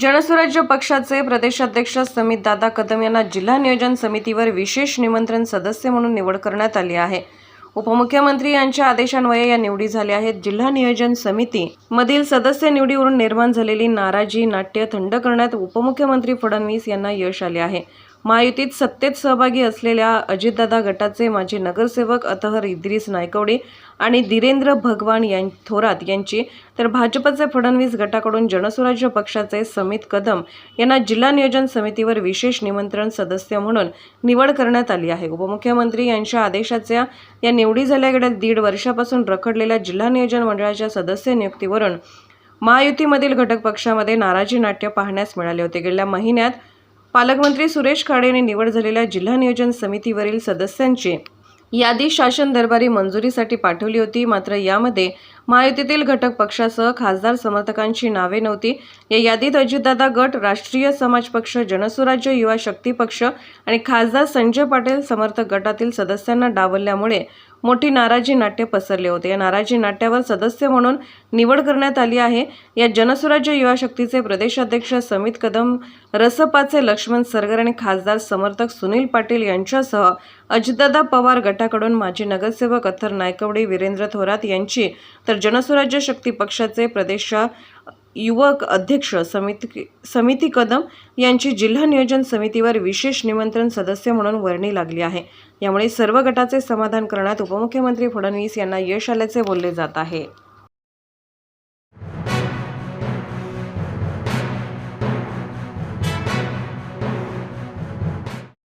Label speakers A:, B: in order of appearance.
A: जनसुराज्य पक्षाचे प्रदेशाध्यक्ष समित दादा कदम यांना जिल्हा नियोजन समितीवर विशेष निमंत्रण सदस्य म्हणून निवड करण्यात आली आहे. उपमुख्यमंत्री यांच्या आदेशान्वये या निवडी झाल्या आहेत. जिल्हा नियोजन समिती मधील सदस्य निवडीवरून निर्माण झालेली नाराजी नाट्य थंड करण्यात उपमुख्यमंत्री फडणवीस यांना यश आले आहे. महायुतीत सत्तेत सहभागी असलेल्या अजितदादा गटाचे माजी नगरसेवक अतहर इद्रिस नायकवडे आणि धीरेंद्र भगवान यां थोरात यांची तर भाजपचे फडणवीस गटाकडून जनसुराज्य पक्षाचे समित कदम यांना जिल्हा नियोजन समितीवर विशेष निमंत्रण सदस्य म्हणून निवड करण्यात आली आहे. उपमुख्यमंत्री यांच्या आदेशाच्या या निवडी झाल्या गेल्या दीड वर्षापासून रखडलेल्या जिल्हा नियोजन मंडळाच्या सदस्य नियुक्तीवरून महायुतीमधील घटक पक्षामध्ये नाराजी नाट्य पाहण्यास मिळाले होते. गेल्या महिन्यात पालकमंत्री सुरेश खाडे यांनी निवड झालेल्या जिल्हा नियोजन समितीवरील सदस्यांची यादी शासन दरबारी मंजुरीसाठी पाठवली होती. मात्र यामध्ये महायुतीतील घटक पक्षासह खासदार समर्थकांची नावे नव्हती. या यादीत अजितदादा गट राष्ट्रीय समाज पक्ष जनसुराज्य युवा शक्ती पक्ष आणि खासदार संजय पाटील समर्थक गटातील सदस्यांना डावलल्यामुळे मोठी नाराजी नाट्य पसरले होते. या नाराजी नाट्यावर सदस्य म्हणून निवड करण्यात आली आहे. या जनसुराज्य युवा शक्तीचे प्रदेशाध्यक्ष समित कदम रसपाचे लक्ष्मण सरगर आणि खासदार समर्थक सुनील पाटील यांच्यासह अजितदादा पवार गटाकडून माजी नगरसेवक अथर नायकवडी वीरेंद्र थोरात यांची तर जनसुराज्य शक्ती पक्षाचे प्रदेश युवक अध्यक्ष समिती समिती कदम यांची जिल्हा नियोजन समितीवर विशेष निमंत्रण सदस्य म्हणून वर्णी लागली आहे. यामुळे सर्व गटाचे समाधान करण्यात उपमुख्यमंत्री फडणवीस यांना यश आल्याचे बोलले जात आहे.